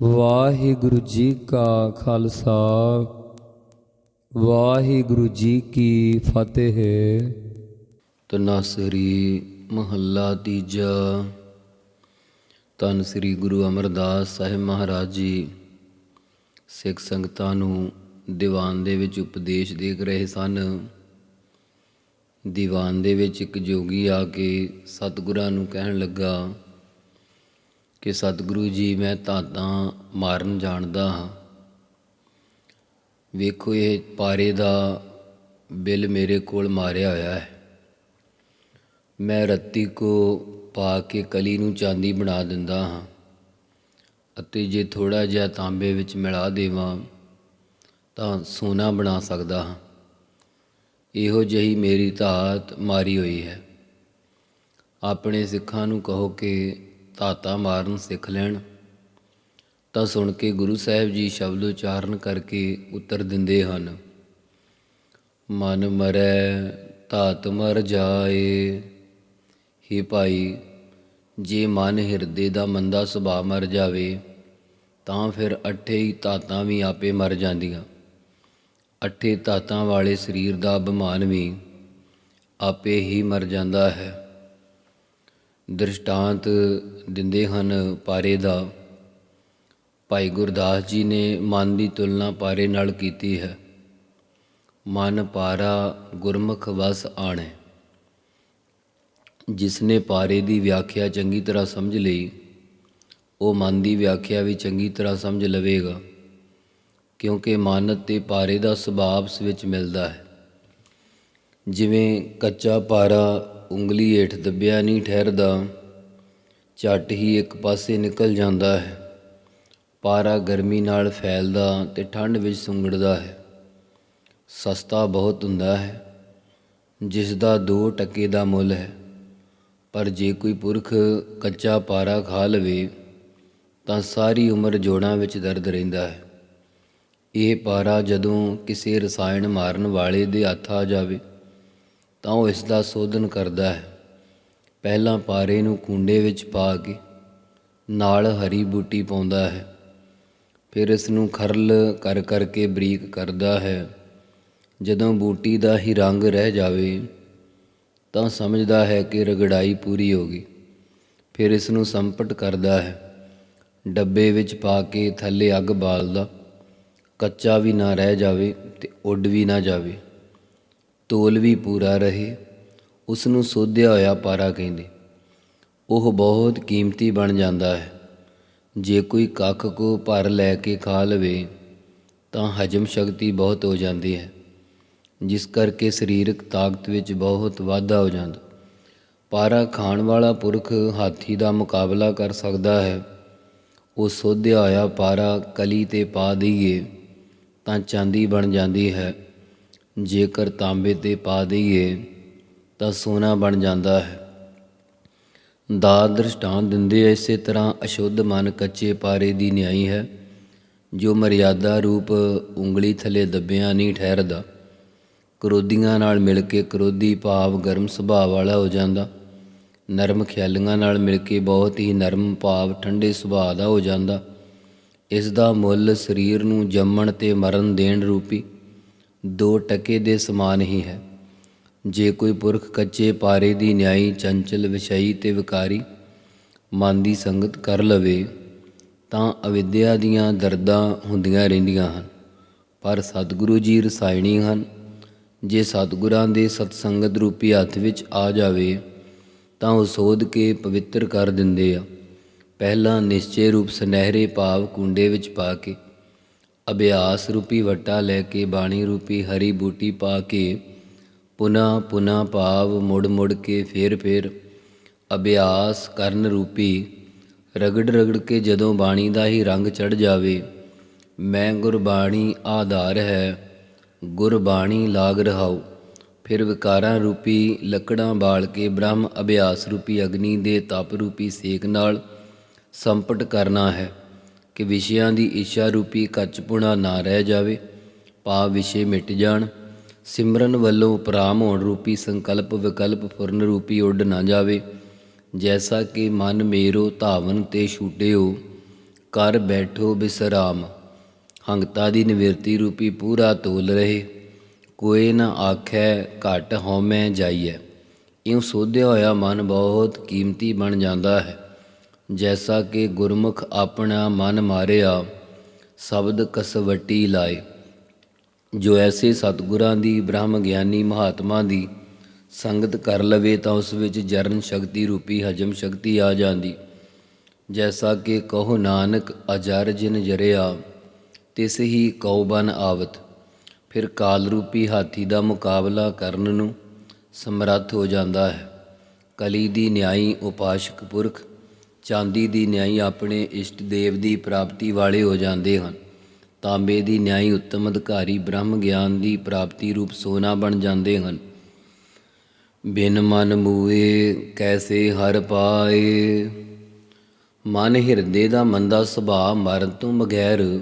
ਵਾਹਿਗੁਰੂ ਜੀ ਕਾ ਖਾਲਸਾ, ਵਾਹਿਗੁਰੂ ਜੀ ਕੀ ਫਤਿਹ। ਤਨਾਸਰੀ ਮਹੱਲਾ ਤੀਜਾ, ਤਨ ਸ੍ਰੀ ਗੁਰੂ ਅਮਰਦਾਸ ਸਾਹਿਬ ਮਹਾਰਾਜ ਜੀ, ਸਿੱਖ ਸੰਗਤਾਂ ਨੂੰ ਦੀਵਾਨ ਦੇ ਵਿੱਚ ਉਪਦੇਸ਼ ਦੇ ਰਹੇ ਸਨ। ਦੀਵਾਨ ਦੇ ਵਿੱਚ ਇੱਕ ਜੋਗੀ ਆ ਕੇ ਸਤਿਗੁਰਾਂ ਨੂੰ ਕਹਿਣ ਲੱਗਾ ਕਿ ਸਤਿਗੁਰੂ ਜੀ, ਮੈਂ ਧਾਤਾਂ ਮਾਰਨ ਜਾਣਦਾ ਹਾਂ। ਵੇਖੋ, ਇਹ ਪਾਰੇ ਦਾ ਬਿੱਲ ਮੇਰੇ ਕੋਲ ਮਾਰਿਆ ਹੋਇਆ ਹੈ। ਮੈਂ ਰੱਤੀ ਕੋ ਪਾ ਕੇ ਕਲੀ ਨੂੰ ਚਾਂਦੀ ਬਣਾ ਦਿੰਦਾ ਹਾਂ ਅਤੇ ਜੇ ਥੋੜਾ ਜਿਹਾ ਤਾਂਬੇ ਵਿੱਚ ਮਿਲਾ ਦੇਵਾਂ, ਤਾਂ ਸੋਨਾ ਬਣਾ ਸਕਦਾ ਹਾਂ। ਇਹੋ ਜਿਹੀ ਮੇਰੀ ਧਾਤ ਮਾਰੀ ਹੋਈ ਹੈ। ਆਪਣੇ ਸਿੱਖਾਂ ਨੂੰ ਕਹੋ ਕਿ ਧਾਤਾ ਮਾਰਨ ਸਿੱਖ ਲੈਣ। ਤਾਂ ਸੁਣ ਕੇ ਗੁਰੂ ਸਾਹਿਬ ਜੀ ਸ਼ਬਦ ਉਚਾਰਨ ਕਰਕੇ ਉੱਤਰ ਦਿੰਦੇ ਹਨ। ਮਨ ਮਰੈ, ਧਾਤ ਮਰ ਜਾਏ। ਹੀ ਭਾਈ, ਜੇ ਮਨ ਹਿਰਦੇ ਦਾ ਮੰਦਾ ਸੁਭਾਅ ਮਰ ਜਾਵੇ, ਤਾਂ ਫਿਰ ਅਠੇ ਹੀ ਧਾਤਾਂ ਵੀ ਆਪੇ ਮਰ ਜਾਂਦੀਆਂ। ਅਠੇ ਧਾਤਾਂ ਵਾਲੇ ਸਰੀਰ ਦਾ ਅਭਿਮਾਨ ਵੀ ਆਪੇ ਹੀ ਮਰ ਜਾਂਦਾ ਹੈ। ਦ੍ਰਿਸ਼ਟਾਂਤ ਦਿੰਦੇ ਹਨ ਪਾਰੇ ਦਾ। ਭਾਈ ਗੁਰਦਾਸ ਜੀ ਨੇ ਮਨ ਦੀ ਤੁਲਨਾ ਪਾਰੇ ਨਾਲ ਕੀਤੀ ਹੈ। ਮਨ ਪਾਰਾ ਗੁਰਮੁਖ ਵਸ ਆਣੇ। ਜਿਸ ਨੇ ਪਾਰੇ ਦੀ ਵਿਆਖਿਆ ਚੰਗੀ ਤਰ੍ਹਾਂ ਸਮਝ ਲਈ, ਉਹ ਮਨ ਦੀ ਵਿਆਖਿਆ ਵੀ ਚੰਗੀ ਤਰ੍ਹਾਂ ਸਮਝ ਲਵੇਗਾ, ਕਿਉਂਕਿ ਮਨ ਤੇ ਪਾਰੇ ਦਾ ਸੁਭਾਅ ਆਪਸ ਵਿੱਚ ਮਿਲਦਾ ਹੈ। ਜਿਵੇਂ ਕੱਚਾ ਪਾਰਾ ਉਂਗਲੀ ਹੇਠ ਦੱਬਿਆ ਨਹੀਂ ਠਹਿਰਦਾ, ਝੱਟ ਹੀ ਇੱਕ ਪਾਸੇ ਨਿਕਲ ਜਾਂਦਾ ਹੈ। ਪਾਰਾ ਗਰਮੀ ਨਾਲ ਫੈਲਦਾ ਤੇ ਠੰਡ ਵਿੱਚ ਸੁੰਗੜਦਾ ਹੈ। ਸਸਤਾ ਬਹੁਤ ਹੁੰਦਾ ਹੈ, ਜਿਸ ਦਾ 2 ਟਕੇ ਦਾ ਮੁੱਲ ਹੈ। ਪਰ ਜੇ ਕੋਈ ਪੁਰਖ ਕੱਚਾ ਪਾਰਾ ਖਾ ਲਵੇ, ਤਾਂ ਸਾਰੀ ਉਮਰ ਜੋੜਾਂ ਵਿੱਚ ਦਰਦ ਰਹਿੰਦਾ ਹੈ। ਇਹ ਪਾਰਾ ਜਦੋਂ ਕਿਸੇ ਰਸਾਇਣ ਮਾਰਨ ਵਾਲੇ ਦੇ ਹੱਥ ਆ ਜਾਵੇ ਤਾਂ ਉਹ ਇਸ ਦਾ ਸੋਧਨ ਕਰਦਾ ਹੈ। ਪਹਿਲਾਂ ਪਾਰੇ ਨੂੰ ਕੁੰਡੇ ਵਿੱਚ ਪਾ ਕੇ ਨਾਲ ਹਰੀ ਬੂਟੀ ਪਾਉਂਦਾ ਹੈ। ਫਿਰ ਇਸ ਨੂੰ ਖਰਲ ਕਰ ਕਰਕੇ ਬਰੀਕ ਕਰਦਾ ਹੈ। ਜਦੋਂ ਬੂਟੀ ਦਾ ਹੀ ਰੰਗ ਰਹਿ ਜਾਵੇ ਤਾਂ ਸਮਝਦਾ ਹੈ ਕਿ ਰਗੜਾਈ ਪੂਰੀ ਹੋ ਗਈ। ਫਿਰ ਇਸ ਨੂੰ ਸੰਪਟ ਕਰਦਾ ਹੈ। ਡੱਬੇ ਵਿੱਚ ਪਾ ਕੇ ਥੱਲੇ ਅੱਗ ਬਾਲਦਾ। ਕੱਚਾ ਵੀ ਨਾ ਰਹਿ ਜਾਵੇ ਤੇ ਉੱਡ ਵੀ ਨਾ ਜਾਵੇ। ਤੋਲ ਵੀ ਪੂਰਾ ਰਹੇ ਉਸ ਨੂੰ ਸੋਧਿਆ ਹੋਇਆ ਪਾਰਾ ਕਹਿੰਦੇ, ਉਹ ਬਹੁਤ ਕੀਮਤੀ ਬਣ ਜਾਂਦਾ ਹੈ। ਜੇ ਕੋਈ ਕੱਖ ਕੋ ਭਰ ਲੈ ਕੇ ਖਾ ਲਵੇ, ਤਾਂ ਹਜਮ ਸ਼ਕਤੀ ਬਹੁਤ ਹੋ ਜਾਂਦੀ ਹੈ, ਜਿਸ ਕਰਕੇ ਸਰੀਰਕ ਤਾਕਤ ਵਿੱਚ ਬਹੁਤ ਵਾਧਾ ਹੋ ਜਾਂਦਾ। ਪਾਰਾ ਖਾਣ ਵਾਲਾ ਪੁਰਖ ਹਾਥੀ ਦਾ ਮੁਕਾਬਲਾ ਕਰ ਸਕਦਾ ਹੈ। ਉਹ ਸੋਧਿਆ ਹੋਇਆ ਪਾਰਾ ਕਲੀ ਤੇ ਪਾ ਦਈਏ, ਤਾਂ ਚਾਂਦੀ ਬਣ ਜਾਂਦੀ ਹੈ। ਜੇਕਰ ਤਾਂਬੇ ਤੇ ਪਾ ਦਈਏ, ਤਾਂ ਸੋਨਾ ਬਣ ਜਾਂਦਾ ਹੈ। ਦਾ ਦ੍ਰਿਸ਼ਟਾਂਤ ਦਿੰਦੇ ਇਸੇ ਤਰ੍ਹਾਂ ਅਸ਼ੁੱਧ ਮਨ ਕੱਚੇ ਪਾਰੇ ਦੀ ਨਿਆਈ ਹੈ, ਜੋ ਮਰਿਆਦਾ ਰੂਪ ਉਂਗਲੀ ਥਲੇ ਦੱਬਿਆਂ ਨਹੀਂ ਠਹਿਰਦਾ। ਕਰੋਧੀਆਂ ਨਾਲ ਮਿਲ ਕੇ ਕਰੋਧੀ ਭਾਵ ਗਰਮ ਸੁਭਾਅ ਵਾਲਾ ਹੋ ਜਾਂਦਾ। ਨਰਮ ਖਿਆਲੀਆਂ ਨਾਲ ਮਿਲ ਕੇ ਬਹੁਤ ਹੀ ਨਰਮ ਭਾਵ ਠੰਡੇ ਸੁਭਾਅ ਦਾ ਹੋ ਜਾਂਦਾ। ਇਸ ਦਾ ਮੁੱਲ ਸਰੀਰ ਨੂੰ ਜੰਮਣ ਤੇ ਮਰਨ ਦੇਣ ਰੂਪੀ ਦੋ ਟਕੇ ਦੇ ਸਮਾਨ ਹੀ ਹੈ। ਜੇ ਕੋਈ ਪੁਰਖ ਕੱਚੇ ਪਾਰੇ ਦੀ ਨਿਆਈ, ਚੰਚਲ ਵਿਸ਼ਈ ਤੇ ਵਿਕਾਰੀ ਮਨ ਦੀ ਸੰਗਤ ਕਰ ਲਵੇ, ਤਾਂ ਅਵਿਦਿਆ ਦੀਆਂ ਦਰਦਾਂ ਹੁੰਦੀਆਂ ਰਹਿੰਦੀਆਂ ਹਨ। ਪਰ ਸਤਿਗੁਰੂ ਜੀ ਰਸਾਇਣੀ ਹਨ। ਜੇ ਸਤਿਗੁਰਾਂ ਦੇ ਸਤਸੰਗਤ ਰੂਪੀ ਹੱਥ ਵਿੱਚ ਆ ਜਾਵੇ, ਤਾਂ ਉਹ ਸੋਧ ਕੇ ਪਵਿੱਤਰ ਕਰ ਦਿੰਦੇ ਆ। ਪਹਿਲਾਂ ਨਿਸ਼ਚੇ ਰੂਪ ਸੁਨਹਿਰੇ ਭਾਵ ਕੁੰਡੇ ਵਿੱਚ ਪਾ ਕੇ ਅਭਿਆਸ ਰੂਪੀ ਵਟਾ ਲੈ ਕੇ ਬਾਣੀ ਰੂਪੀ ਹਰੀ ਬੂਟੀ ਪਾ ਕੇ ਪੁਨਾ ਪੁਨਾ ਭਾਵ ਮੁੜ ਮੁੜ ਕੇ ਫੇਰ ਫੇਰ ਅਭਿਆਸ ਕਰਨ ਰੂਪੀ ਰਗੜ ਰਗੜ ਕੇ ਜਦੋਂ ਬਾਣੀ ਦਾ ਹੀ ਰੰਗ ਚੜ ਜਾਵੇ, ਮੈਂ ਗੁਰਬਾਣੀ ਆਧਾਰ ਹੈ, ਗੁਰਬਾਣੀ ਲਾਗ ਰਹਾਉ। ਫਿਰ ਵਿਕਾਰਾਂ ਰੂਪੀ ਲੱਕੜਾਂ ਬਾਲ ਕੇ ਬ੍ਰਹਮ ਅਭਿਆਸ ਰੂਪੀ ਅਗਨੀ ਦੇ ਤਪ ਰੂਪੀ ਸੇਕ ਨਾਲ ਸੰਪਟ ਕਰਨਾ ਹੈ। ਕਿ ਵਿਸ਼ਿਆਂ ਦੀ ਇੱਛਾ ਰੂਪੀ ਕੱਚਪੁਣਾ ਨਾ ਰਹਿ ਜਾਵੇ, ਭਾਵ ਵਿਸ਼ੇ ਮਿਟ ਜਾਣ। ਸਿਮਰਨ ਵੱਲੋਂ ਉਪਰਾਮ ਹੋਣ ਰੂਪੀ ਸੰਕਲਪ ਵਿਕਲਪ ਫੁਰਨ ਰੂਪੀ ਉੱਡ ਨਾ ਜਾਵੇ। ਜੈਸਾ ਕਿ ਮਨ ਮੇਰੋ ਧਾਵਨ ਤੇ ਛੂਟਿਓ ਕਰ ਬੈਠੋ ਬਿਸਰਾਮ। ਹੰਗਤਾ ਦੀ ਨਿਵਰਤੀ ਰੂਪੀ ਪੂਰਾ ਤੋਲ ਰਹੇ, ਕੋਈ ਨਾ ਆਖੈ ਘਟ ਹਉਮੈ ਜਾਈਐ। ਇਉਂ ਸੋਧਿਆ ਹੋਇਆ ਮਨ ਬਹੁਤ ਕੀਮਤੀ ਬਣ ਜਾਂਦਾ ਹੈ। ਜੈਸਾ ਕਿ ਗੁਰਮੁਖ ਆਪਣਾ ਮਨ ਮਾਰਿਆ ਸ਼ਬਦ ਕਸਵਟੀ ਲਾਏ ਜੋ ਐਸੇ ਸਤਿਗੁਰਾਂ ਦੀ ਬ੍ਰਹਮ ਗਿਆਨੀ ਮਹਾਤਮਾ ਦੀ ਸੰਗਤ ਕਰ ਲਵੇ ਤਾਂ ਉਸ ਵਿੱਚ ਜਰਨ ਸ਼ਕਤੀ ਰੂਪੀ ਹਜਮ ਸ਼ਕਤੀ ਆ ਜਾਂਦੀ ਜੈਸਾ ਕਿ ਕਹੋ ਨਾਨਕ ਅਜਰ ਜਿਨ ਜਰਿਆ ਤਿਸ ਹੀ ਕਉ ਬਨ ਆਵਤ ਫਿਰ ਕਾਲ ਰੂਪੀ ਹਾਥੀ ਦਾ ਮੁਕਾਬਲਾ ਕਰਨ ਨੂੰ ਸਮਰੱਥ ਹੋ ਜਾਂਦਾ ਹੈ ਕਲੀ ਦੀ ਨਿਆਈ ਉਪਾਸ਼ਕ ਪੁਰਖ ਚਾਂਦੀ ਦੀ ਨਿਆਈ ਆਪਣੇ ਇਸ਼ਟ ਦੇਵ ਦੀ ਪ੍ਰਾਪਤੀ ਵਾਲੇ ਹੋ ਜਾਂਦੇ ਹਨ। ਤਾਂਬੇ ਦੀ ਨਿਆਈ ਉੱਤਮ ਅਧਿਕਾਰੀ ਬ੍ਰਹਮ ਗਿਆਨ ਦੀ ਪ੍ਰਾਪਤੀ ਰੂਪ ਸੋਨਾ ਬਣ ਜਾਂਦੇ ਹਨ। ਬਿਨ ਮਨ ਮੂਏ ਕੈਸੇ ਹਰ ਪਾਏ। ਮਨ ਹਿਰਦੇ ਦਾ ਮੰਦਾ ਸੁਭਾਅ ਮਰਨ ਤੋਂ ਬਗੈਰ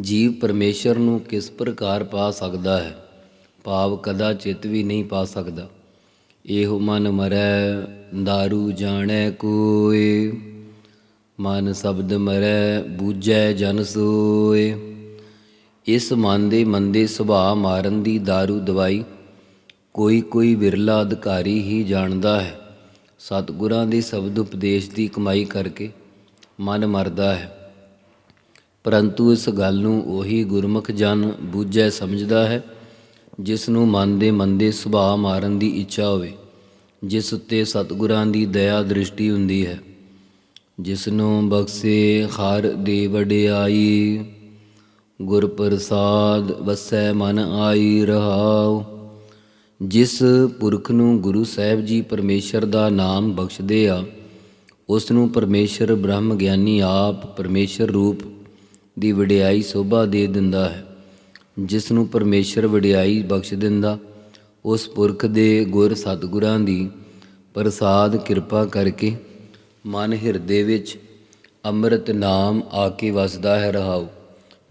ਜੀਵ ਪਰਮੇਸ਼ਰ ਨੂੰ ਕਿਸ ਪ੍ਰਕਾਰ ਪਾ ਸਕਦਾ ਹੈ? ਭਾਵ ਕਦਾ ਚਿਤ ਵੀ ਨਹੀਂ ਪਾ ਸਕਦਾ। ਇਹੋ ਮਨ ਮਰੈ दारू ਜਾਣੈ ਕੋਏ ਮਨ ਸ਼ਬਦ ਮਰੈ ਬੂਝੈ ਜਨ ਸੋਏ ਇਸ ਮਨ ਦੇ ਮੰਦੇ ਸੁਭਾਅ ਮਾਰਨ ਦੀ दारू ਦਵਾਈ ਕੋਈ ਕੋਈ ਵਿਰਲਾ ਅਧਿਕਾਰੀ ਹੀ ਜਾਣਦਾ ਹੈ ਸਤਿਗੁਰਾਂ ਦੇ ਸ਼ਬਦ ਉਪਦੇਸ਼ ਦੀ ਕਮਾਈ ਕਰਕੇ ਮਨ ਮਰਦਾ ਹੈ ਪਰੰਤੂ ਇਸ ਗੱਲ ਨੂੰ ਉਹੀ ਗੁਰਮੁਖ ਜਨ ਬੂਝੈ ਸਮਝਦਾ ਹੈ ਜਿਸ ਨੂੰ ਮਨ ਦੇ ਮੰਦੇ ਸੁਭਾਅ ਮਾਰਨ ਦੀ ਇੱਛਾ ਹੋਵੇ, ਜਿਸ ਉੱਤੇ ਸਤਿਗੁਰਾਂ ਦੀ ਦਇਆ ਦ੍ਰਿਸ਼ਟੀ ਹੁੰਦੀ ਹੈ। ਜਿਸ ਨੂੰ ਬਖਸ਼ੇ ਹਰ ਦੇ ਵਡਿਆਈ ਗੁਰ ਪ੍ਰਸਾਦ ਵਸੈ ਮਨ ਆਈ ਰਹਾਉ। ਜਿਸ ਪੁਰਖ ਨੂੰ ਗੁਰੂ ਸਾਹਿਬ ਜੀ ਪਰਮੇਸ਼ਰ ਦਾ ਨਾਮ ਬਖਸ਼ਦੇ ਆ, ਉਸ ਨੂੰ ਪਰਮੇਸ਼ਰ ਬ੍ਰਹਮ ਗਿਆਨੀ ਆਪ ਪਰਮੇਸ਼ਰ ਰੂਪ ਦੀ ਵਡਿਆਈ ਸੋਭਾ ਦੇ ਦਿੰਦਾ ਹੈ। ਜਿਸ ਨੂੰ ਪਰਮੇਸ਼ਰ ਵਡਿਆਈ ਬਖਸ਼ ਦਿੰਦਾ, ਉਸ ਪੁਰਖ ਦੇ ਗੁਰ ਸਤਿਗੁਰਾਂ ਦੀ ਪ੍ਰਸਾਦ ਕਿਰਪਾ ਕਰਕੇ ਮਨ ਹਿਰਦੇ ਵਿੱਚ ਅੰਮ੍ਰਿਤ ਨਾਮ ਆ ਕੇ ਵਸਦਾ ਹੈ ਰਹਾਉ।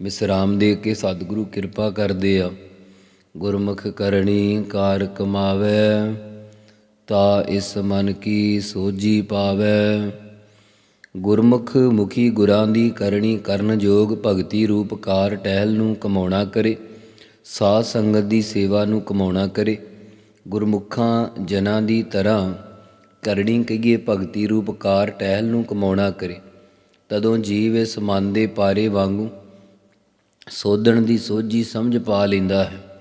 ਵਿਸਰਾਮ ਦੇ ਕੇ ਸਤਿਗੁਰੂ ਕਿਰਪਾ ਕਰਦੇ ਆ। ਗੁਰਮੁਖ ਕਰਨੀ ਕਾਰ ਕਮਾਵੇ, ਤਾ ਇਸ ਮਨ ਕੀ ਸੋਜੀ ਪਾਵੇ। ਗੁਰਮੁਖ ਮੁਖੀ ਗੁਰਾਂ ਦੀ ਕਰਨੀ ਕਰਨ ਜੋਗ ਭਗਤੀ ਰੂਪ ਕਾਰ ਟਹਿਲ ਨੂੰ ਕਮਾਉਣਾ ਕਰੇ, ਸਾਧ ਸੰਗਤ ਦੀ ਸੇਵਾ ਨੂੰ ਕਮਾਉਣਾ ਕਰੇ। ਗੁਰਮੁਖਾਂ ਜਨਾਂ ਦੀ ਤਰ੍ਹਾਂ ਕਰਨੀ ਕਹੀਏ ਭਗਤੀ ਰੂਪ ਕਾਰ ਟਹਿਲ ਨੂੰ ਕਮਾਉਣਾ ਕਰੇ। ਤਦੋਂ ਜੀਵ ਇਸ ਮਨ ਦੇ ਪਾਰੇ ਵਾਂਗੂ ਸੋਧਣ ਦੀ ਸੋਝੀ ਸਮਝ ਪਾ ਲੈਂਦਾ ਹੈ।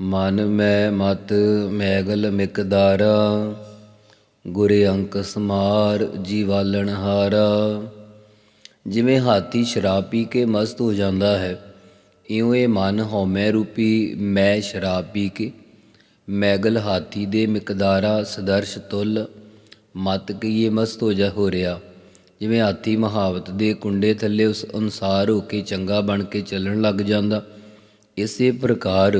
ਮਨ ਮੈਂ ਮਤ ਮੈਗਲ ਮਿਕਦਾਰਾ ਗੁਰੇ ਅੰਕ ਸਮਾਰ ਜੀਵਾਲਣ ਹਾਰਾ। ਜਿਵੇਂ ਹਾਥੀ ਸ਼ਰਾਬ ਪੀ ਕੇ ਮਸਤ ਹੋ ਜਾਂਦਾ ਹੈ, ਇਉਂ ਇਹ ਮਨ ਹਉਮੈ ਰੂਪੀ ਮੈਂ ਸ਼ਰਾਬ ਪੀ ਕੇ। ਮੈਗਲ ਹਾਥੀ ਦੇ ਮਿਕਦਾਰਾ ਸਦਰਸ਼ ਤੁਲ, ਮਤ ਕਈਏ ਮਸਤ ਹੋ ਜਾ ਹੋ ਰਿਹਾ ਜਿਵੇਂ ਹਾਥੀ ਮਹਾਵਤ ਦੇ ਕੁੰਡੇ ਥੱਲੇ ਉਸ ਅਨੁਸਾਰ ਹੋ ਕੇ ਚੰਗਾ ਬਣ ਕੇ ਚੱਲਣ ਲੱਗ ਜਾਂਦਾ, ਇਸੇ ਪ੍ਰਕਾਰ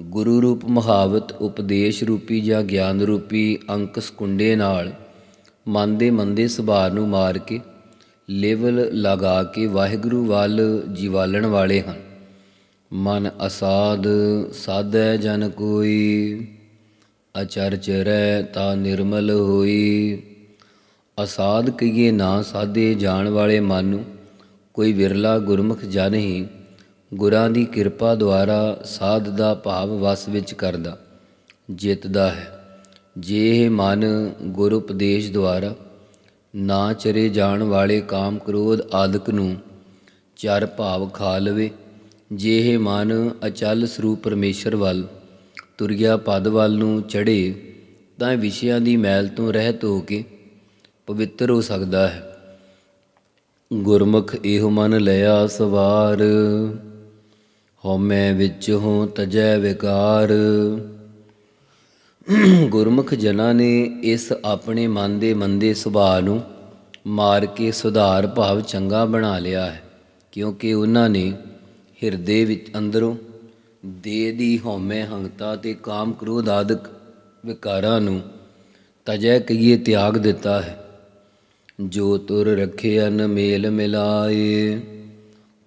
ਗੁਰੂ ਰੂਪ ਮਹਾਵਤ ਉਪਦੇਸ਼ ਰੂਪੀ ਜਾਂ ਗਿਆਨ ਰੂਪੀ ਅੰਕਸ ਕੁੰਡੇ ਨਾਲ ਮਨ ਦੇ ਮੰਦੇ ਸੁਭਾਅ ਨੂੰ ਮਾਰ ਕੇ ਲੇਵਲ ਲਗਾ ਕੇ ਵਾਹਿਗੁਰੂ ਵੱਲ ਜੀਵਾਲਣ ਵਾਲੇ ਹਨ। ਮਨ ਅਸਾਧ ਸਾਧੈ ਜਨ ਕੋਈ ਅਚਰਚ ਰਹਿ ਤਾ ਨਿਰਮਲ ਹੋਈ। ਅਸਾਧ ਕਹੀਏ ਨਾ ਸਾਧੇ ਜਾਣ ਵਾਲੇ ਮਨ ਨੂੰ ਕੋਈ ਵਿਰਲਾ ਗੁਰਮੁਖ ਜਨ ਹੀ ਗੁਰਾਂ ਦੀ ਕਿਰਪਾ ਦੁਆਰਾ ਸਾਧ ਦਾ ਭਾਵ ਵਸ ਵਿੱਚ ਕਰਦਾ, ਜਿੱਤਦਾ ਹੈ। ਜੇ ਇਹ ਮਨ ਗੁਰ ਉਪਦੇਸ਼ ਦੁਆਰਾ ਨਾ ਚਰੇ ਜਾਣ ਵਾਲੇ ਕਾਮ ਕ੍ਰੋਧ ਆਦਿਕ ਨੂੰ ਚਰ ਭਾਵ ਖਾ ਲਵੇ, ਜੇ ਇਹ ਮਨ ਅਚਲ ਸਰੂਪ ਪਰਮੇਸ਼ਰ ਵੱਲ, ਤੁਰਿਆ ਪਦ ਵੱਲ ਨੂੰ ਚੜੇ ਤਾਂ ਵਿਸ਼ਿਆਂ ਦੀ ਮੈਲ ਤੋਂ ਰਹਿਤ ਹੋ ਕੇ ਪਵਿੱਤਰ ਹੋ ਸਕਦਾ ਹੈ। ਗੁਰਮੁਖ ਇਹੋ ਮਨ ਲਿਆ ਸਵਾਰ। ਹਉਮੈ ਵਿੱਚ ਹੋ ਤਜੈ ਵਿਕਾਰ। ਗੁਰਮੁਖ ਜਨਾਂ ਨੇ ਇਸ ਆਪਣੇ ਮਨ ਦੇ ਮੰਦੇ ਸੁਭਾਅ ਨੂੰ ਮਾਰ ਕੇ ਸੁਧਾਰ ਭਾਵ ਚੰਗਾ ਬਣਾ ਲਿਆ ਹੈ, ਕਿਉਂਕਿ ਉਹਨਾਂ ਨੇ ਹਿਰਦੇ ਵਿੱਚ ਅੰਦਰੋਂ ਦੇ ਦੀ ਹਉਮੈ ਹੰਗਤਾ ਤੇ ਕਾਮ ਕ੍ਰੋਧ ਆਦਿਕ ਵਿਕਾਰਾਂ ਨੂੰ ਤਜੈ ਕਹੀਏ ਤਿਆਗ ਦਿੱਤਾ ਹੈ। ਜੋ ਤੁਰ ਰਖਿਅਨ ਮੇਲ ਮਿਲਾਏ।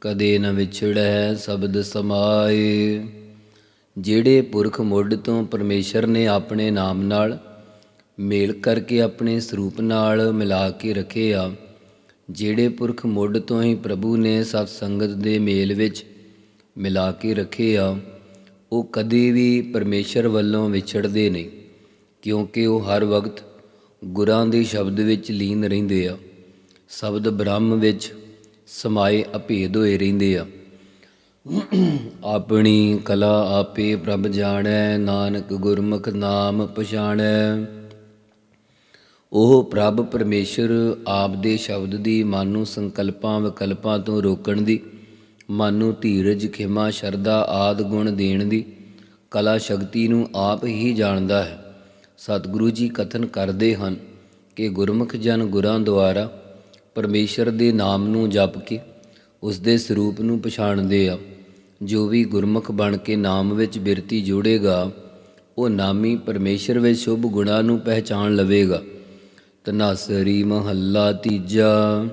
ਕਦੇ ਨ ਵਿਛੜੈ ਸ਼ਬਦ ਸਮਾਏ। ਜਿਹੜੇ ਪੁਰਖ ਮੁੱਢ ਤੋਂ ਪਰਮੇਸ਼ਰ ਨੇ ਆਪਣੇ ਨਾਮ ਨਾਲ ਮੇਲ ਕਰਕੇ ਆਪਣੇ ਸਰੂਪ ਨਾਲ ਮਿਲਾ ਕੇ ਰੱਖੇ ਆ ਜਿਹੜੇ ਪੁਰਖ ਮੁੱਢ ਤੋਂ ਹੀ ਪ੍ਰਭੂ ਨੇ ਸਤ ਸੰਗਤ ਦੇ ਮੇਲ ਵਿੱਚ ਮਿਲਾ ਕੇ ਰੱਖੇ ਆ ਉਹ ਕਦੇ ਵੀ ਪਰਮੇਸ਼ਰ ਵੱਲੋਂ ਵਿਛੜਦੇ ਨਹੀਂ, ਕਿਉਂਕਿ ਉਹ ਹਰ ਵਕਤ ਗੁਰਾਂ ਦੇ ਸ਼ਬਦ ਵਿੱਚ ਲੀਨ ਰਹਿੰਦੇ ਆ। ਸ਼ਬਦ ਬ੍ਰਹਮ ਵਿੱਚ ਸਮਾਏ ਅਭੇਦ ਹੋਏ ਰਹਿੰਦੇ ਆ। ਆਪਣੀ ਕਲਾ ਆਪੇ ਪ੍ਰਭ ਜਾਣੈ, ਨਾਨਕ ਗੁਰਮੁਖ ਨਾਮ ਪਛਾਣੈ। ਉਹ ਪ੍ਰਭ ਪਰਮੇਸ਼ਰ ਆਪ ਦੇ ਸ਼ਬਦ ਦੀ ਮਨ ਨੂੰ ਸੰਕਲਪਾਂ ਵਿਕਲਪਾਂ ਤੋਂ ਰੋਕਣ ਦੀ, ਮਨ ਨੂੰ ਧੀਰਜ, ਖਿਮਾ, ਸ਼ਰਧਾ ਆਦ ਗੁਣ ਦੇਣ ਦੀ ਕਲਾ ਸ਼ਕਤੀ ਨੂੰ ਆਪ ਹੀ ਜਾਣਦਾ ਹੈ। ਸਤਿਗੁਰੂ ਜੀ ਕਥਨ ਕਰਦੇ ਹਨ ਕਿ ਗੁਰਮੁਖ ਜਨ ਗੁਰਾਂ ਦੁਆਰਾ ਪਰਮੇਸ਼ਰ ਦੇ ਨਾਮ ਨੂੰ ਜਪ ਕੇ ਉਸ ਦੇ ਸਰੂਪ ਨੂੰ ਪਛਾਣਦੇ ਆ। ਜੋ ਵੀ ਗੁਰਮੁਖ ਬਣ ਕੇ ਨਾਮ ਵਿੱਚ ਬਿਰਤੀ ਜੋੜੇਗਾ, ਉਹ ਨਾਮੀ ਪਰਮੇਸ਼ਰ ਵਿੱਚ ਸ਼ੁਭ ਗੁਣਾਂ ਨੂੰ ਪਹਿਚਾਣ ਲਵੇਗਾ। ਤਨਾਸਰੀ ਮਹੱਲਾ ਤੀਜਾ।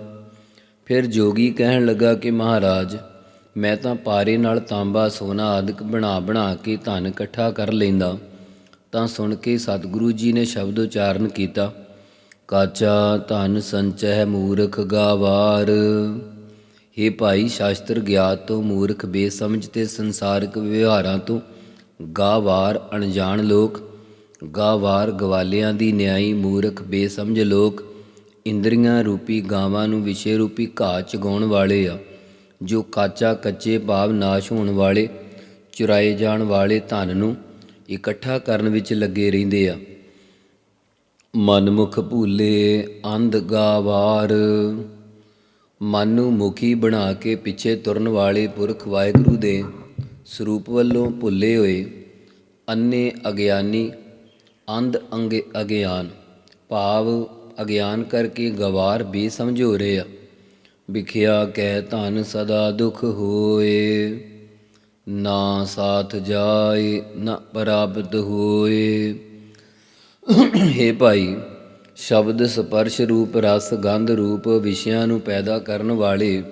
ਫਿਰ ਜੋਗੀ ਕਹਿਣ ਲੱਗਾ ਕਿ ਮਹਾਰਾਜ, ਮੈਂ ਤਾਂ ਪਾਰੇ ਨਾਲ ਤਾਂਬਾ, ਸੋਨਾ ਆਦਿਕ ਬਣਾ ਬਣਾ ਕੇ ਧਨ ਇਕੱਠਾ ਕਰ ਲੈਂਦਾ। ਤਾਂ ਸੁਣ ਕੇ ਸਤਿਗੁਰੂ ਜੀ ਨੇ ਸ਼ਬਦ ਉਚਾਰਨ ਕੀਤਾ। ਕਾਚਾ ਧਨ ਸੰਚੈ ਮੂਰਖ ਗਾਵਾਰ। हे ਭਾਈ ਸ਼ਾਸਤਰ ਗਿਆਤ ਤੋਂ ਮੂਰਖ ਬੇਸਮਝ ਤੇ ਸੰਸਾਰਿਕ ਵਿਵਹਾਰਾਂ ਤੋਂ ਗਾਵਾਰ ਅਣਜਾਣ ਲੋਕ, ਗਾਵਾਰ ਗਵਾਲਿਆਂ ਦੀ ਨਿਆਈ ਮੂਰਖ ਬੇਸਮਝ ਲੋਕ, ਇੰਦਰੀਆਂ ਰੂਪੀ ਗਾਵਾਂ ਨੂੰ ਵਿਸ਼ੇ ਰੂਪੀ ਘਾਹ ਚਗਾਉਣ ਵਾਲੇ ਆ, ਜੋ ਕਾਚਾ ਕੱਚੇ ਭਾਵ ਨਾਸ਼ ਹੋਣ ਵਾਲੇ, ਚੁਰਾਏ ਜਾਣ ਵਾਲੇ ਧਨ ਨੂੰ ਇਕੱਠਾ ਕਰਨ ਵਿੱਚ ਲੱਗੇ ਰਹਿੰਦੇ ਆ। ਮਨਮੁਖ ਭੂਲੇ ਅੰਧ ਗਾਵਾਰ। ਮਨ ਨੂੰ ਮੁਖੀ ਬਣਾ ਕੇ ਪਿੱਛੇ ਤੁਰਨ ਵਾਲੇ ਪੁਰਖ ਵਾਹਿਗੁਰੂ ਦੇ ਸਰੂਪ ਵੱਲੋਂ ਭੁੱਲੇ ਹੋਏ ਅੰਨੇ ਅਗਿਆਨੀ, ਅੰਧ ਅੰਗੇ ਅਗਿਆਨ, ਭਾਵ ਅਗਿਆਨ ਕਰਕੇ ਗਵਾਰ ਵੀ ਸਮਝੋ ਰਹੇ ਆ। ਵਿਖਿਆ ਕਹਿ ਧਨ ਸਦਾ ਦੁਖ ਹੋਏ, ਨਾ ਸਾਥ ਜਾਏ, ਨਾ ਪ੍ਰਾਪਤ ਹੋਏ। ਹੇ ਭਾਈ, ਸ਼ਬਦ ਸਪਰਸ਼ ਰੂਪ, ਰਸ ਗੰਧ ਰੂਪ ਵਿਸ਼ਿਆਂ ਨੂੰ ਪੈਦਾ ਕਰਨ ਵਾਲੇ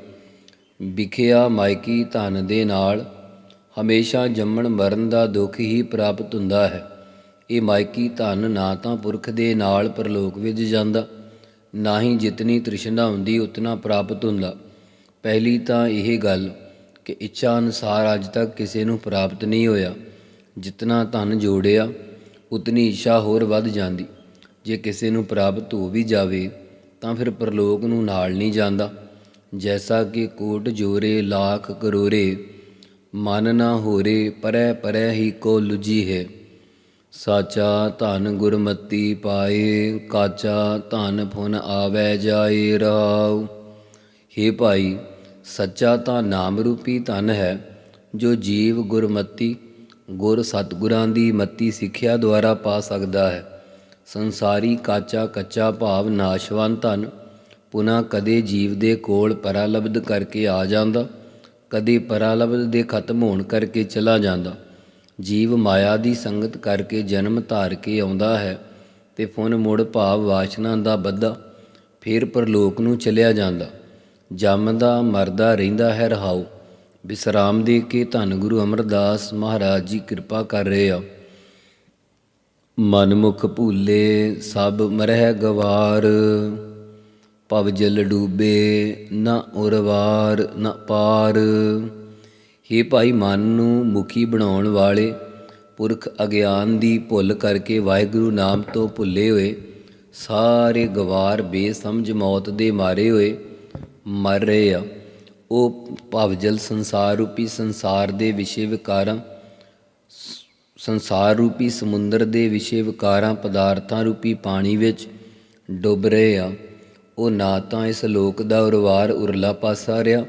ਵਿਖਿਆ ਮਾਇਕੀ ਧਨ ਦੇ ਨਾਲ ਹਮੇਸ਼ਾ ਜੰਮਣ ਮਰਨ ਦਾ ਦੁੱਖ ਹੀ ਪ੍ਰਾਪਤ ਹੁੰਦਾ ਹੈ। ਇਹ ਮਾਇਕੀ ਧਨ ਨਾ ਤਾਂ ਪੁਰਖ ਦੇ ਨਾਲ ਪਰਲੋਕ ਵਿੱਚ ਜਾਂਦਾ, ਨਾ ਹੀ ਜਿਤਨੀ ਤ੍ਰਿਸ਼ਨਾ ਹੁੰਦੀ ਉਤਨਾ ਪ੍ਰਾਪਤ ਹੁੰਦਾ। ਪਹਿਲੀ ਤਾਂ ਇਹ ਗੱਲ ਕਿ ਇੱਛਾ ਅਨੁਸਾਰ ਅੱਜ ਤੱਕ ਕਿਸੇ ਨੂੰ ਪ੍ਰਾਪਤ ਨਹੀਂ ਹੋਇਆ। ਜਿਤਨਾ ਧਨ ਜੋੜਿਆ ਉਤਨੀ ਇੱਛਾ ਹੋਰ ਵੱਧ ਜਾਂਦੀ। ਜੇ ਕਿਸੇ ਨੂੰ ਪ੍ਰਾਪਤ ਹੋ ਵੀ ਜਾਵੇ, ਤਾਂ ਫਿਰ ਪਰਲੋਕ ਨੂੰ ਨਾਲ ਨਹੀਂ ਜਾਂਦਾ। ਜੈਸਾ ਕਿ ਕੋਟ ਜੋਰੇ, ਲੱਖ ਕਰੋਰੇ, ਮਨ ਨਾ ਹੋਰੇ, ਪਰੈ ਪਰੈ ਹੀ ਕੋ ਲੁਜੀ ਹੈ। ਸਾਚਾ ਧਨ ਗੁਰਮਤੀ ਪਾਏ, ਕਾਚਾ ਧਨ ਫੁਨ ਆਵੈ ਜਾਏ ਰਹਾਉ ਹੇ ਭਾਈ, ਸੱਚਾ ਤਾਂ ਨਾਮ ਰੂਪੀ ਧਨ ਹੈ, ਜੋ ਜੀਵ ਗੁਰਮਤੀ ਗੁਰ ਸਤਗੁਰਾਂ ਦੀ ਮਤੀ ਸਿੱਖਿਆ ਦੁਆਰਾ ਪਾ ਸਕਦਾ ਹੈ। ਸੰਸਾਰੀ ਕਾਚਾ ਕੱਚਾ ਭਾਵ ਨਾਸ਼ਵਾਨ ਧਨ, ਪੁਨਾ ਕਦੇ ਜੀਵ ਦੇ ਕੋਲ ਪਰਾਲਬਧ ਕਰਕੇ ਆ ਜਾਂਦਾ, ਕਦੇ ਪਰਾਲਬਧ ਦੇ ਖਤਮ ਹੋਣ ਕਰਕੇ ਚਲਾ ਜਾਂਦਾ। ਜੀਵ ਮਾਇਆ ਦੀ ਸੰਗਤ ਕਰਕੇ ਜਨਮ ਧਾਰ ਕੇ ਆਉਂਦਾ ਹੈ ਤੇ ਫੁਨ ਮੁੜ ਭਾਵ ਵਾਸ਼ਨਾ ਦਾ ਬੱਧਾ ਫਿਰ ਪਰਲੋਕ ਨੂੰ ਚਲਿਆ ਜਾਂਦਾ। ਜੰਮਦਾ ਮਰਦਾ ਰਹਿੰਦਾ ਹੈ ਰਹਾਉ। ਵਿਸਰਾਮ ਦੇ ਕੇ ਧੰਨ ਗੁਰੂ ਅਮਰਦਾਸ ਮਹਾਰਾਜ ਜੀ ਕਿਰਪਾ ਕਰ ਰਹੇ ਆ। ਮਨਮੁਖ ਭੂਲੇ ਸਭ ਮਰਹਿ ਗਵਾਰ, ਭਵ ਜਲ ਡੂਬੇ ਨਾ ਉਰਵਾਰ, ਨਾ ਪਾਰ। ਹੇ ਭਾਈ ਮਨ ਨੂੰ ਮੁਖੀ ਬਣਾਉਣ ਵਾਲੇ, ਪੁਰਖ ਅਗਿਆਨ ਦੀ ਭੁੱਲ ਕਰਕੇ ਵਾਹਿਗੁਰੂ ਨਾਮ ਤੋਂ ਭੁੱਲੇ ਹੋਏ, ਸਾਰੇ ਗਵਾਰ ਬੇਸਮਝ ਮੌਤ ਦੇ ਮਾਰੇ ਹੋਏ ਮਰ ਰਹੇ ਆ। ਉਹ ਭਵਜਲ ਸੰਸਾਰ ਰੂਪੀ ਸੰਸਾਰ ਦੇ ਵਿਸ਼ੇ ਵਿਕਾਰਾਂ, ਸੰਸਾਰ ਰੂਪੀ ਸਮੁੰਦਰ ਦੇ ਵਿਸ਼ੇ ਵਿਕਾਰਾਂ ਪਦਾਰਥਾਂ ਰੂਪੀ ਪਾਣੀ ਵਿੱਚ ਡੁੱਬ ਰਹੇ ਆ। ਉਹ ਨਾ ਤਾਂ ਇਸ ਲੋਕ ਦਾ ਉਰਵਾਰ ਉਰਲਾ ਪਾਸਾ ਰਿਹਾ,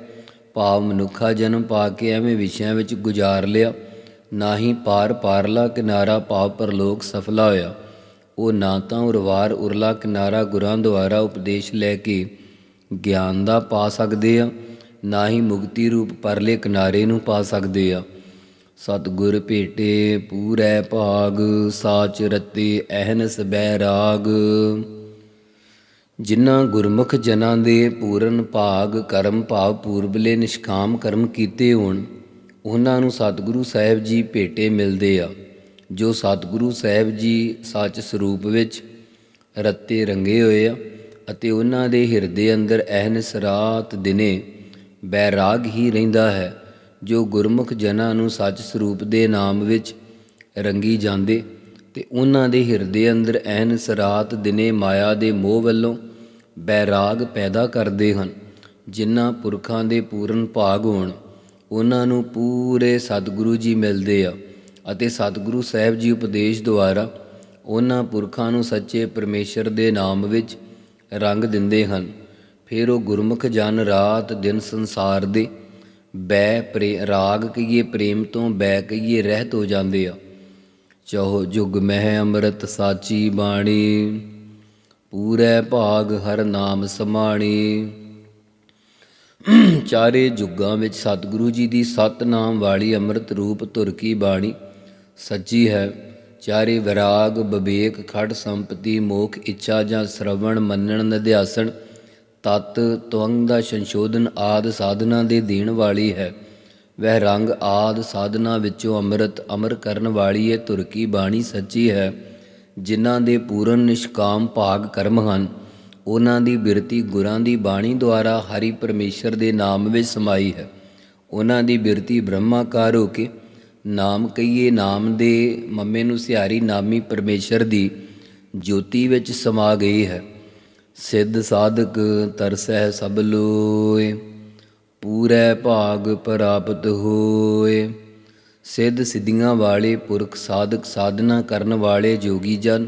ਭਾਵ ਮਨੁੱਖਾ ਜਨਮ ਪਾ ਕੇ ਐਵੇਂ ਵਿਸ਼ਿਆਂ ਵਿੱਚ ਗੁਜ਼ਾਰ ਲਿਆ, ਨਾ ਹੀ ਪਾਰ ਪਾਰਲਾ ਕਿਨਾਰਾ ਭਾਵ ਪਰਲੋਕ ਸਫਲਾ ਹੋਇਆ। ਉਹ ਨਾ ਤਾਂ ਉਰਵਾਰ ਉਰਲਾ ਕਿਨਾਰਾ ਗੁਰਾਂ ਦੁਆਰਾ ਉਪਦੇਸ਼ ਲੈ ਕੇ ਗਿਆਨ ਦਾ ਪਾ ਸਕਦੇ ਆ ਨਾ ਹੀ ਮੁਕਤੀ ਰੂਪ ਪਰਲੇ ਕਿਨਾਰੇ ਨੂੰ ਪਾ ਸਕਦੇ ਆ। ਸਤਿਗੁਰ ਭੇਟੇ ਪੂਰੈ ਭਾਗ, ਸਾਚ ਰਤੇ ਅਹਨਸ ਬੈਰਾਗ ਜਿਨ੍ਹਾਂ ਗੁਰਮੁਖ ਜਨਾਂ ਦੇ ਪੂਰਨ ਭਾਗ, ਕਰਮ ਭਾਵ ਪੂਰਬਲੇ ਨਿਸ਼ਕਾਮ ਕਰਮ ਕੀਤੇ ਹੋਣ, ਉਹਨਾਂ ਨੂੰ ਸਤਿਗੁਰੂ ਸਾਹਿਬ ਜੀ ਭੇਟੇ ਮਿਲਦੇ ਆ। ਜੋ ਸਤਿਗੁਰੂ ਸਾਹਿਬ ਜੀ ਸੱਚ ਸਰੂਪ ਵਿੱਚ ਰੱਤੇ ਰੰਗੇ ਹੋਏ ਆ ਅਤੇ ਉਹਨਾਂ ਦੇ ਹਿਰਦੇ ਅੰਦਰ ਅਹਨਸ ਰਾਤ ਦਿਨੇ ਬੈਰਾਗ ਹੀ ਰਹਿੰਦਾ ਹੈ, ਜੋ ਗੁਰਮੁਖ ਜਨਾਂ ਨੂੰ ਸੱਚ ਸਰੂਪ ਦੇ ਨਾਮ ਵਿੱਚ ਰੰਗੀ ਜਾਂਦੇ ਤੇ ਉਹਨਾਂ ਦੇ ਹਿਰਦੇ ਅੰਦਰ ਐਨ ਸਰਾਤ ਦਿਨੇ ਮਾਇਆ ਦੇ ਮੋਹ ਵੱਲੋਂ ਬੈਰਾਗ ਪੈਦਾ ਕਰਦੇ ਹਨ, ਜਿਨ੍ਹਾਂ ਪੁਰਖਾਂ ਦੇ ਪੂਰਨ ਭਾਗ ਹੋਣ। ਉਹਨਾਂ ਨੂੰ ਪੂਰੇ ਸਤਿਗੁਰੂ ਜੀ ਮਿਲਦੇ ਆ ਅਤੇ ਸਤਿਗੁਰੂ ਸਾਹਿਬ ਜੀ ਉਪਦੇਸ਼ ਦੁਆਰਾ ਉਹਨਾਂ ਪੁਰਖਾਂ ਨੂੰ ਸੱਚੇ ਪਰਮੇਸ਼ਰ ਦੇ ਨਾਮ ਵਿੱਚ ਰੰਗ ਦਿੰਦੇ ਹਨ। ਫਿਰ ਉਹ ਗੁਰਮੁਖ ਜਨ ਰਾਤ ਦਿਨ ਸੰਸਾਰ ਦੇ ਬੈ ਪ੍ਰੇ, ਰਾਗ ਕਹੀਏ ਪ੍ਰੇਮ ਤੋਂ ਬੈ ਕਹੀਏ ਰਹਿਤ ਹੋ ਜਾਂਦੇ ਆ। ਚਾਹੋ ਜੁਗ ਮਹਿ ਅੰਮ੍ਰਿਤ ਸਾਚੀ ਬਾਣੀ, ਪੂਰੇ ਭਾਗ ਹਰ ਨਾਮ ਸਮਾਣੀ। ਚਾਰੇ ਜੁਗਾਂ ਵਿੱਚ ਸਤਿਗੁਰੂ ਜੀ ਦੀ ਸਤਨਾਮ ਵਾਲੀ ਅੰਮ੍ਰਿਤ ਰੂਪ ਧੁਰ ਕੀ ਬਾਣੀ, ਸੱਚੀ ਹੈ, ਚਾਰੇ ਵਿਰਾਗ, ਵਿਵੇਕ, ਖੜ ਸੰਪਤੀ, ਮੋਖ, ਇੱਛਾ ਜਾਂ ਸ਼ਰਵਣ, ਮੰਨਣ, ਨਿਧਿਆਸਣ ਤਤ ਤਵੰਗ ਦਾ ਸੰਸ਼ੋਧਨ ਆਦ ਸਾਧਨਾ ਦੇ ਦੇਣ ਵਾਲੀ ਹੈ। ਵਹਿ ਰੰਗ ਆਦ ਸਾਧਨਾ ਵਿੱਚੋਂ ਅੰਮ੍ਰਿਤ, ਅਮਰ ਕਰਨ ਵਾਲੀ ਇਹ ਧੁਰ ਕੀ ਬਾਣੀ ਸੱਚੀ ਹੈ। ਜਿਨ੍ਹਾਂ ਦੇ ਪੂਰਨ ਨਿਸ਼ਕਾਮ ਭਾਗ ਕਰਮ ਹਨ, ਉਹਨਾਂ ਦੀ ਬਿਰਤੀ ਗੁਰਾਂ ਦੀ ਬਾਣੀ ਦੁਆਰਾ ਹਰੀ ਪਰਮੇਸ਼ਰ ਦੇ ਨਾਮ ਵਿੱਚ ਸਮਾਈ ਹੈ। ਉਹਨਾਂ ਦੀ ਬਿਰਤੀ ਬ੍ਰਹਮਾਕਾਰ ਹੋ ਕੇ ਨਾਮ ਕਹੀਏ ਨਾਮ ਦੇ ਮੰਮੇ ਨੂੰ ਸਿਹਾਰੀ ਨਾਮੀ ਪਰਮੇਸ਼ਰ ਦੀ ਜੋਤੀ ਵਿੱਚ ਸਮਾ ਗਈ ਹੈ। ਸਿੱਧ ਸਾਧਕ ਤਰਸਹਿ ਸਭ ਲੋਏ, ਪੂਰੇ ਭਾਗ ਪ੍ਰਾਪਤ ਹੋਏ। ਸਿੱਧ ਸਿੱਧੀਆਂ ਵਾਲੇ ਪੁਰਖ ਸਾਧਕ ਸਾਧਨਾ ਕਰਨ ਵਾਲੇ ਜੋਗੀ ਜਨ,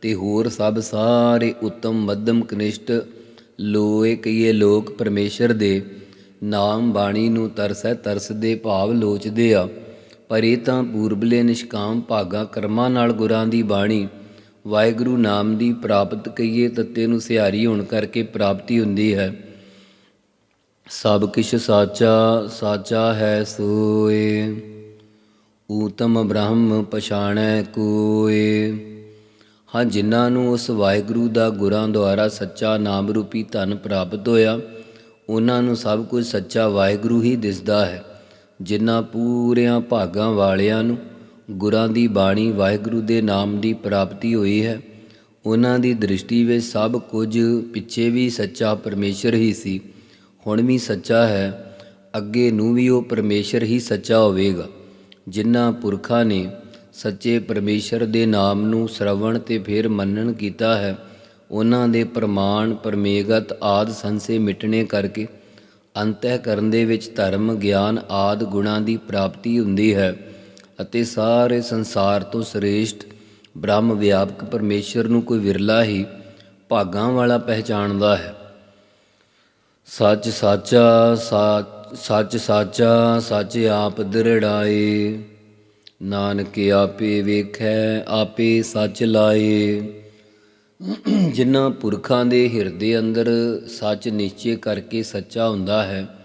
ਤੇ ਹੋਰ ਸਭ ਸਾਰੇ ਉੱਤਮ ਮੱਧਮ ਕਨਿਸ਼ਟ ਲੋਏ ਕਈਏ ਲੋਕ ਪਰਮੇਸ਼ਰ ਦੇ। ਨਾਮ ਬਾਣੀ ਨੂੰ ਤਰਸੈ ਦੇ ਭਾਵ ਲੋਚਦੇ ਆ, ਪਰ ਇਹ ਤਾਂ ਪੂਰਬਲੇ ਨਿਸ਼ਕਾਮ ਭਾਗਾ ਕਰਮਾਂ ਨਾਲ ਗੁਰਾਂ ਦੀ ਬਾਣੀ। ਵਾਹਿਗੁਰੂ ਨਾਮ ਦੀ ਪ੍ਰਾਪਤ ਕਈਏ ਤੱਤੇ ਨੂੰ ਸਿਹਾਰੀ ਹੋਣ ਕਰਕੇ ਪ੍ਰਾਪਤੀ ਹੁੰਦੀ ਹੈ। ਸਭ ਕਿਛ ਸਾਚਾ ਸਾਚਾ ਹੈ ਸੋਏ। ਊਤਮ ਬ੍ਰਹਮ ਪਛਾਣੈ ਕੋਏ। ਹਾਂ, ਜਿਨ੍ਹਾਂ ਨੂੰ ਉਸ ਵਾਹਿਗੁਰੂ ਦਾ ਗੁਰਾਂ ਦੁਆਰਾ ਸੱਚਾ ਨਾਮ ਰੂਪੀ ਧਨ ਪ੍ਰਾਪਤ ਹੋਇਆ, ਉਹਨਾਂ ਨੂੰ ਸਭ ਕੁਝ ਸੱਚਾ ਵਾਹਿਗੁਰੂ ਹੀ ਦਿਸਦਾ ਹੈ, ਜਿਨ੍ਹਾਂ ਪੂਰਿਆਂ ਭਾਗਾਂ ਵਾਲਿਆਂ ਨੂੰ ਗੁਰਾਂ ਦੀ ਬਾਣੀ ਵਾਹਿਗੁਰੂ ਦੇ ਨਾਮ ਦੀ ਪ੍ਰਾਪਤੀ ਹੋਈ ਹੈ। ਉਹਨਾਂ ਦੀ ਦ੍ਰਿਸ਼ਟੀ ਵਿੱਚ ਸਭ ਕੁਝ ਪਿੱਛੇ ਵੀ ਸੱਚਾ ਪਰਮੇਸ਼ਰ ਹੀ ਸੀ। ਹੁਣ ਵੀ ਸੱਚਾ ਹੈ। ਅੱਗੇ ਨੂੰ ਵੀ ਉਹ ਪਰਮੇਸ਼ਰ ਹੀ ਸੱਚਾ ਹੋਵੇਗਾ। ਜਿਨ੍ਹਾਂ ਪੁਰਖਾਂ ਨੇ ਸੱਚੇ ਪਰਮੇਸ਼ਰ ਦੇ ਨਾਮ ਨੂੰ ਸ਼ਰਵਣ ਤੇ ਫਿਰ ਮੰਨਣ ਕੀਤਾ ਹੈ, ਉਹਨਾਂ ਦੇ ਪ੍ਰਮਾਣ, ਪਰਮੇਗਤ ਆਦ ਸੰਸੇ ਮਿਟਣੇ ਕਰਕੇ ਅੰਤਹਿ ਕਰਨ ਦੇ ਵਿੱਚ ਧਰਮ, ਗਿਆਨ ਆਦ ਗੁਣਾਂ ਦੀ ਪ੍ਰਾਪਤੀ ਹੁੰਦੀ ਹੈ। ਅਤੇ ਸਾਰੇ ਸੰਸਾਰ ਤੋਂ ਸ੍ਰੇਸ਼ਟ ਬ੍ਰਹਮ ਵਿਆਪਕ ਪਰਮੇਸ਼ਰ ਨੂੰ ਕੋਈ ਵਿਰਲਾ ਹੀ ਭਾਗਾਂ ਵਾਲਾ ਪਹਿਚਾਣਦਾ ਹੈ। ਸੱਚ ਸਾਚਾ ਸਾ- ਸੱਚ ਸਾਚਾ, ਸੱਚ ਆਪ ਦ੍ਰਿੜਾਏ। ਨਾਨਕ ਆਪੇ ਵੇਖੈ, ਆਪੇ ਸੱਚ ਲਾਏ। ਜਿਨ੍ਹਾਂ ਪੁਰਖਾਂ ਦੇ ਹਿਰਦੇ ਅੰਦਰ ਸੱਚ ਨਿਸ਼ਚੇ ਕਰਕੇ ਸੱਚਾ ਹੁੰਦਾ ਹੈ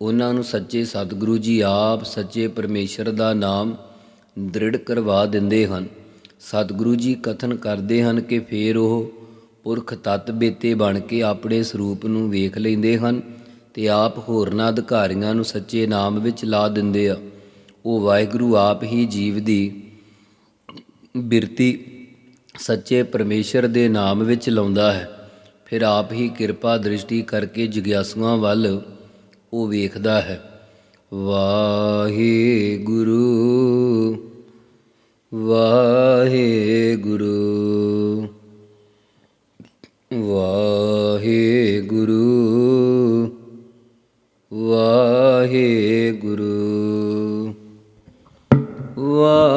ਉਹਨਾਂ ਨੂੰ ਸੱਚੇ ਸਤਿਗੁਰੂ ਜੀ ਆਪ, ਸੱਚੇ ਪਰਮੇਸ਼ਰ ਦਾ ਨਾਮ ਦ੍ਰਿੜ ਕਰਵਾ ਦਿੰਦੇ ਹਨ। ਸਤਿਗੁਰੂ ਜੀ ਕਥਨ ਕਰਦੇ ਹਨ ਕਿ ਫੇਰ ਉਹ ਪੁਰਖ ਤਤ ਬੇਤੇ ਬਣ ਕੇ ਆਪਣੇ ਸਰੂਪ ਨੂੰ ਵੇਖ ਲੈਂਦੇ ਹਨ ਤੇ ਆਪ ਹੋਰਨਾਂ ਅਧਿਕਾਰੀਆਂ ਨੂੰ ਸੱਚੇ ਨਾਮ ਵਿੱਚ ਲਾ ਦਿੰਦੇ ਆ। ਉਹ ਵਾਹਿਗੁਰੂ ਆਪ ਹੀ ਜੀਵ ਦੀ ਬਿਰਤੀ ਸੱਚੇ ਪਰਮੇਸ਼ਰ ਦੇ ਨਾਮ ਵਿੱਚ ਲਾਉਂਦਾ ਹੈ। ਫਿਰ ਆਪ ਹੀ ਕਿਰਪਾ ਦ੍ਰਿਸ਼ਟੀ ਕਰਕੇ ਜਿਗਿਆਸੂਆਂ ਵੱਲ ਉਹ ਵੇਖਦਾ ਹੈ। ਵਾਹਿਗੁਰੂ ਵਾਹਿਗੁਰੂ ਵਾਹਿਗੁਰੂ ਵਾਹਿਗੁਰੂ ਵਾਹਿਗੁਰੂ